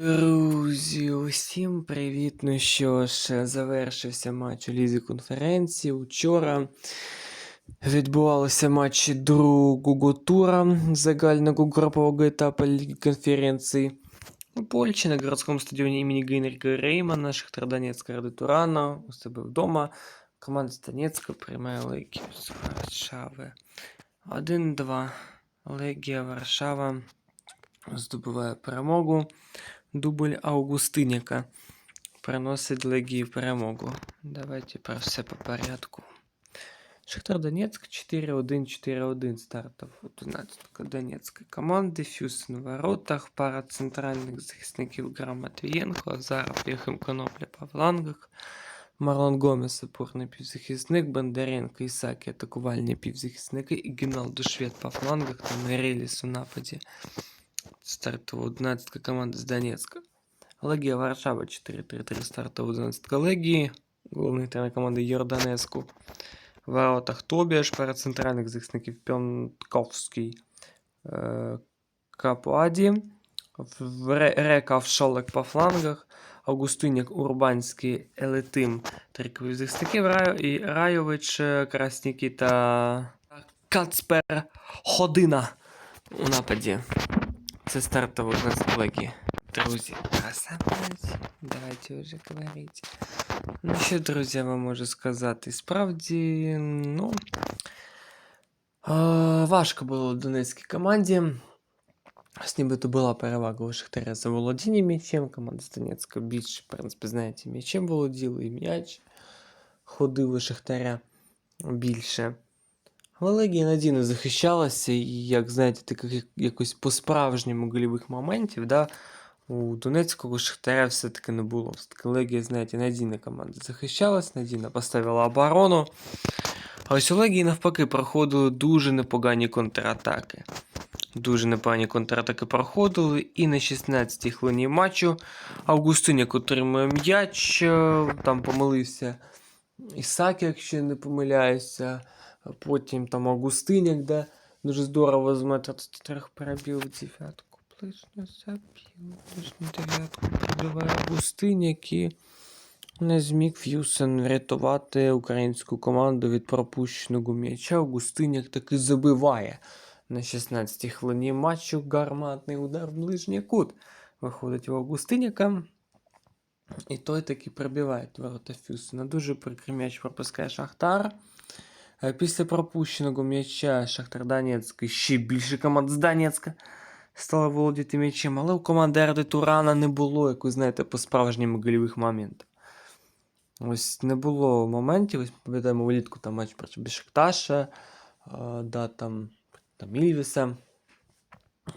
Друзі, усім привіт! Ну що ж, завершився матч у Лізі конференції. Учора відбувалися матчі другого тура загального групового етапу Ліги конференції. У Польщі на городському стадіоні імені Гейнріка Реймана, Шахтар Донецька Ради Турана у себе вдома. Команда з Донецька приймає Легію з Варшави. 1-2. Легія Варшава здобуває перемогу. Дубль Августиняка приносить Легії перемогу. Давайте про все по порядку. Шахтар Донецк 4-1, 4-1 стартов у 12 Донецької команди. Фюс на воротах, пара центральних захисників Гра Матвієнко, Азаров, Єхим Конопля по флангах, Марлон Гомес, опорний півзахисник, Бондаренко, Ісакі, атакувальні півзахисники і Гіналду Швед по флангах та Мереліс у нападі. Стартова 11 команда з Донецька. Легія Варшава 4-3-3 стартова 11 Легії. Головний тренер команди Йорданеску. В воротах Тобіаш, перед центральних захисників Пьонковський е, Капуаді. Рекав Шолек по флангах. Августиняк Урбанський Елетим. Три захисників Раю, і Райович, е, Красніки та Кацпер Ходина у нападі. Це стартова 11 легії. Друзі, красавець. Давайте вже говорити. Ну що, друзі, я вам можу сказати? Справді, ну. А, важко було Донецькій команді. Ось нібито була перевага у Шахтаря за володіння м'ячем. Команда з Донецька більше, в принципі, знаєте, м'ячем володіла і м'яч ходив у Шахтаря більше. Легія надійно захищалася, і, як знаєте, таких якось по-справжньому голівих моментів, да, у Донецького Шахтаря все-таки не було. Все-таки Легія, знаєте, надійна команда захищалась, надійно поставила оборону. А ось у Легії навпаки проходили дуже непогані контратаки. Дуже непогані контратаки проходили, і на 16-й хвилині матчу Августиняк отримує м'яч, е, там помилився Ісак, якщо не помиляюся. Потім там Августиняк, да, дуже здорово з метра трьох перебив дев'ятку. Ближню забив, ближню дев'ятку пробиває Августиняк і не зміг Ф'юсен врятувати українську команду від пропущеного м'яча. Августиняк таки забиває на 16-й хвилині матчу гарматний удар в ближній кут. Виходить у Августиняка. І той таки пробиває ворота Фюсена. Дуже прикрий м'яч пропускає Шахтар. Е, Після пропущеного м'яча Шахтар Донецьк і ще більше команд з Донецька стали володіти м'ячем, але у команди Ерди Турана не було, як ви знаєте, по-справжньому гольових моментів. Ось не було моментів. Ось пам'ятаємо влітку там матч проти Бешикташа, е, да, там, там Ільвіса,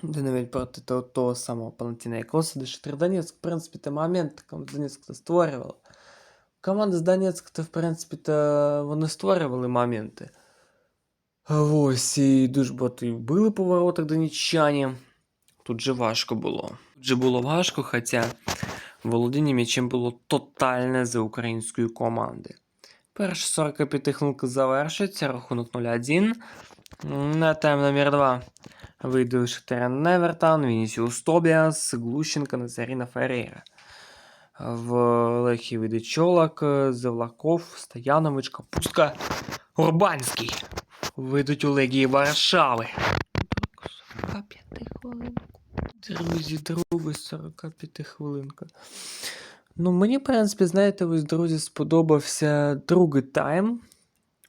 де навіть проти того, того самого Палантінайкоса, де Шахтар Донецьк, в принципі, те момент, Донецьк це створювала. Команда з Донецька, то, в принципі, то вони створювали моменти. Ось, і дуже багато і по воротах донеччані. Тут же важко було. Тут же було важко, хоча володіння м'ячем було тотальне за української команди. Перша 45 хвилинка завершується, рахунок 0-1. На тайм номер 2 вийде Шахтаря Невертан, Вінісіус Тобіас, Глущенко, Назаріна Ферейра. В Лехі вийде Чолак, Зевлаков, Стоянович, Капустка, Урбанський. Вийдуть у Легії Варшави. 45 хвилинку. Друзі, друга 45 хвилинка. Ну, мені, в принципі, знаєте, ось, друзі, сподобався другий тайм.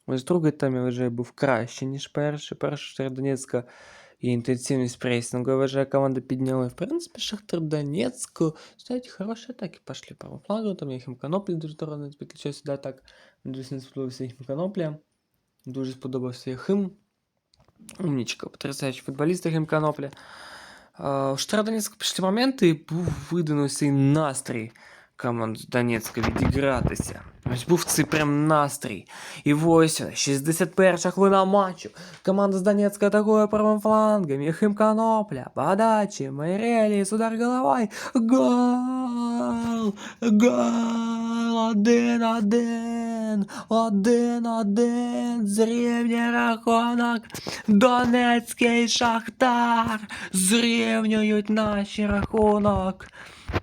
Ось другий тайм я вважаю був краще, ніж перший. Перший Шахтар Донецька і інтенсивність пресінгу, я вважаю, команда підняла. В принципі, Шахтар Донецьк, знаєте, хороші атаки пошли по флангу, там Єхім Конопля дуже здорово підключився, да, так. Дуже не сподобався Єхім Конопля. Дуже сподобався Єхим. Умнічка, потрясаючий футболіст Єхім Конопля. А, У Шахтара Донецька пішли моменти, і був видано цей настрій команд з Донецька відігратися. Ось був цей прям настрій. І ось вона, 61 хвилина матчу. Команда з Донецька атакує правим флангом. Єхим Конопля, подачі, Майреліс, удар головой. Гол! Гол! Один-один! Один-один! Зрівнює рахунок. Донецький Шахтар! Зрівнюють наші рахунок.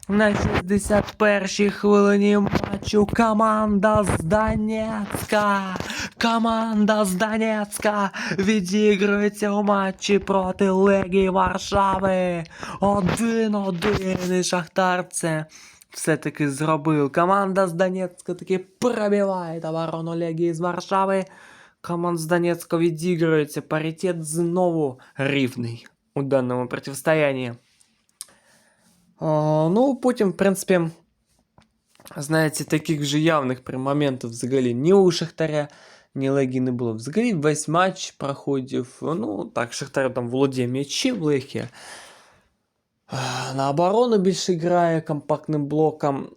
На 61-й хвилині матчу команда з Донецька. Команда з Донецька відігрується у матчі проти Легії Варшави. Один-один і Шахтар це все-таки зробив. Команда з Донецька таки пробиває оборону Легії з Варшави. Команда з Донецька відігрується. Паритет знову рівний у даному протистоянні. А, ну, потім, в принципі, знаєте, таких же явних прям моментів взагалі ні у Шахтаря, ні Легії не було. Взагалі весь матч проходив. Ну, так, Шахтар там володіє м'ячем, Легія а, на оборону більше грає компактним блоком.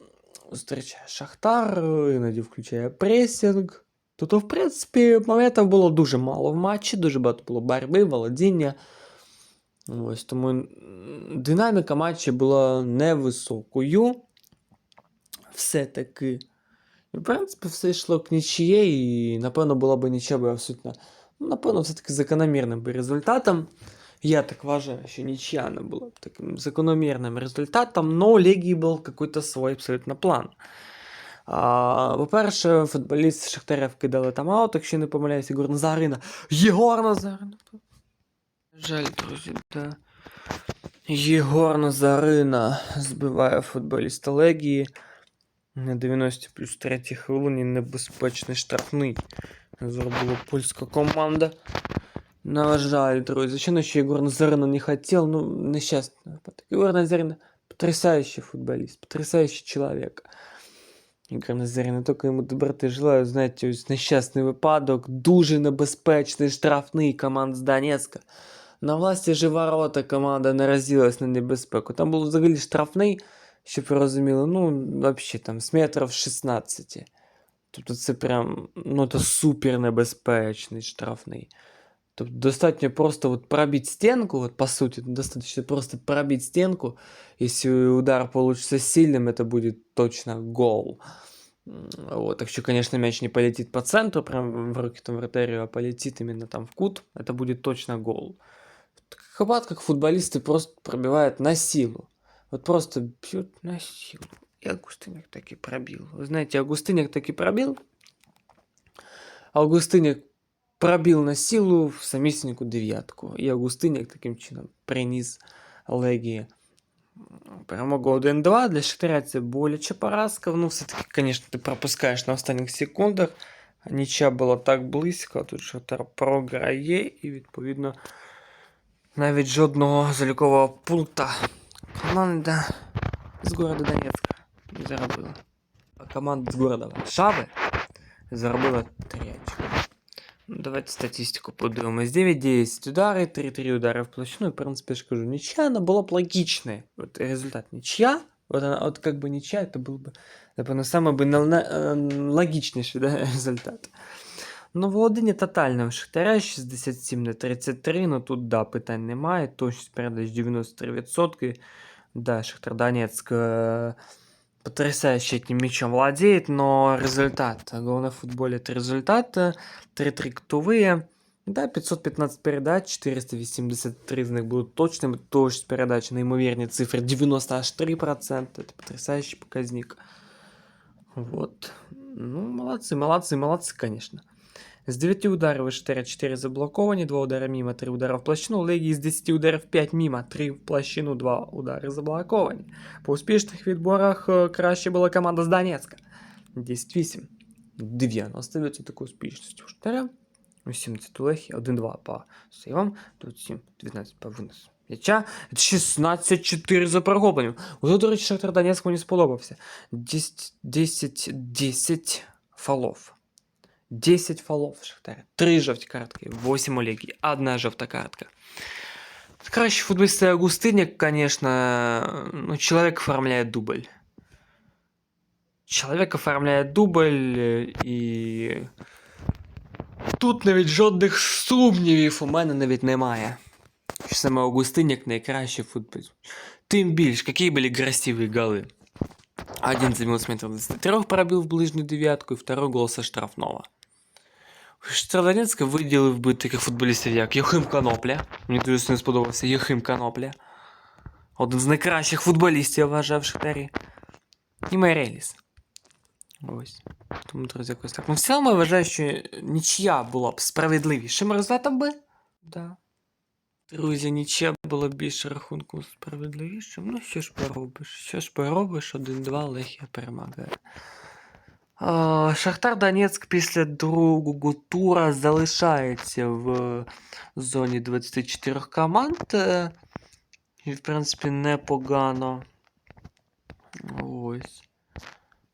Зустрічає Шахтар, іноді включає пресінг. Тобто, в принципі, моментів було дуже мало в матчі, дуже багато було боротьби, володіння. Ось тому динаміка матчу була невисокою. Все-таки. В принципі, все йшло к нічиє, і, напевно, була б би абсолютно. Ну, напевно, все-таки закономірним би результатом. Я так вважаю, що нічия не була б таким закономірним результатом, но у Легії був какой-то свій абсолютно план. По-перше, футболіст Шахтаря вкидали тайм-аут, якщо не помиляюсь, Єгор Назарина. Єгор Назарина! Жаль, друзі, да. Єгор Назарина збиває футболіста Легії. На 90 плюс 3 хвилині небезпечний штрафний. Зробила польська команда. На жаль, друзі, ще наче Єгор Назарина не хотів, ну, нещасний випадок. Єгор Назарина потрясающий футболіст, потрясающий чоловік. Ігор Назарина, тільки йому доброти желаю, знаєте, ось нещасний випадок, дуже небезпечний штрафний команд з Донецька. На власті же ворота команда наразилась на небезпеку. Там був взагалі штрафний, щоб ви розуміли, ну, взагалі там з метрів 16. Тобто це прям, ну, це супер небезпечний штрафний. Тобто достатньо просто вот пробить стенку, вот по сути, достаточно просто пробить стенку. Если удар получится сильным, это будет точно гол. М, Вот, так что, конечно, мяч не полетит по центру, прям в руки там вратарю, а полетит именно там в кут, это будет точно гол. В таких випадках футболисты просто пробивают на силу. Вот просто бьют на силу. И Августыняк таки пробил. Вы знаете, Августыняк таки пробил. Августыняк пробил на силу в самісіньку дев'ятку. І Августиняк таким чином приніс Легії перемогу 1-2. Для Шахтаря це боляча поразка. Ну, все-таки, звісно, ти пропускаєш на останніх секундах. Нічия була так близько, а тут Шахтар програє і, відповідно, навіть жодного залікового пункта команда з города Донецька не заробила. А команда з города Варшави заробила 3 очка. Ну, Давайте статистику подивимось. 9-10 удари, 3-3 удари в площину. В принципі, я ж кажу, нічия, она была б логичная. Вот результат ничья, вот, она, вот как бы ничья, это был бы, напевно, самый бы на- на- э, логичнейший да, результат. Ну, володіння тотальне в Шахтаря 67 на 33, ну тут, да, питань немає, точність передач 93%. Да, Шахтар Донецк э, потрясающе этим мячом владеет, но результат, главное в футболе это результат, э, 3-3 ктовые, да, 515 передач, 483 из них будут точными, точность передач, наимовернее цифры 93%, это потрясающий показник. Вот. Ну, молодцы, молодцы, молодцы, конечно. С 9 ударов 4 4 заблоковані, 2 удара мимо, 3 удара в площину. Легії з 10 ударів 5 мимо, 3 в площину, 2 удари заблоковані. По успішних відборах е, краще була команда з Донецька. 10-8. 90% такої успішності у Штаря. 18 у Лехі, 1-2 по сейвам, 27, 19 по виносу. М'яча 16-4 за перехопленням. Ото, до речі, Шахтар Донецьк мені сподобався. 10, 10, 10 фолов. 10 фолов в Шахтаря. 3 жовті картки, 8 у Легії, 1 жовта картка. Краще футболист Агустиняк, конечно, ну, человек оформляет дубль. Человек оформляє дубль, е, і тут навіть жодних сумнівів у мене навіть немає. Що саме Августиняк найкращий футболіст. Тим більш, які були красиві голи. Один забил с метра 23 пробил в ближнюю девятку, и второй гол со штрафного. Штрадонецька виділив би таких футболістів, як Єхим Конопля. Мені дуже сильно сподобався Єхим Конопля. Один з найкращих футболістів, я вважаю, в Шахтарі. І Майреліс. Ось. Тому, друзі, якось так. Ну, в цілому я вважаю, що нічия була б справедливішим результатом би. Да. Друзі, нічия була б більше рахунку справедливішим. Ну, що ж поробиш? Що ж поробиш? 1-2 Лехія перемагає. Шахтар Донецьк після другого тура залишається в зоні 24 команд. Е, І, в принципі, непогано. Ось.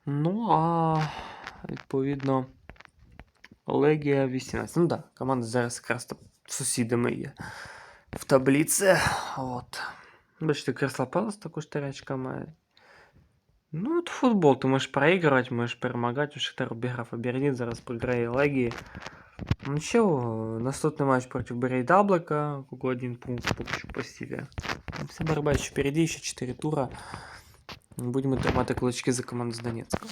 Ну, а відповідно. Легія 18. Ну так, да, команда зараз якраз сусідами є в таблиці. От. Бачите, Кресла Палас також тарячка має. Ну, это футбол. Ты можешь проигрывать, можешь перемагати. У Шахтар обіграв Абердін, зараз програє Легії. Ну нічого, наступний матч проти Берей Даблика. Куку один пункт поки що в пасіві. Вся борьба ще впереди, ще 4 тура. Будемо тримати кулачки за команду з Донецька.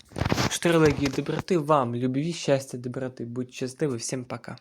Чотири легії доброти вам, любові, щастя, доброти. Будь щасливі, всім пока.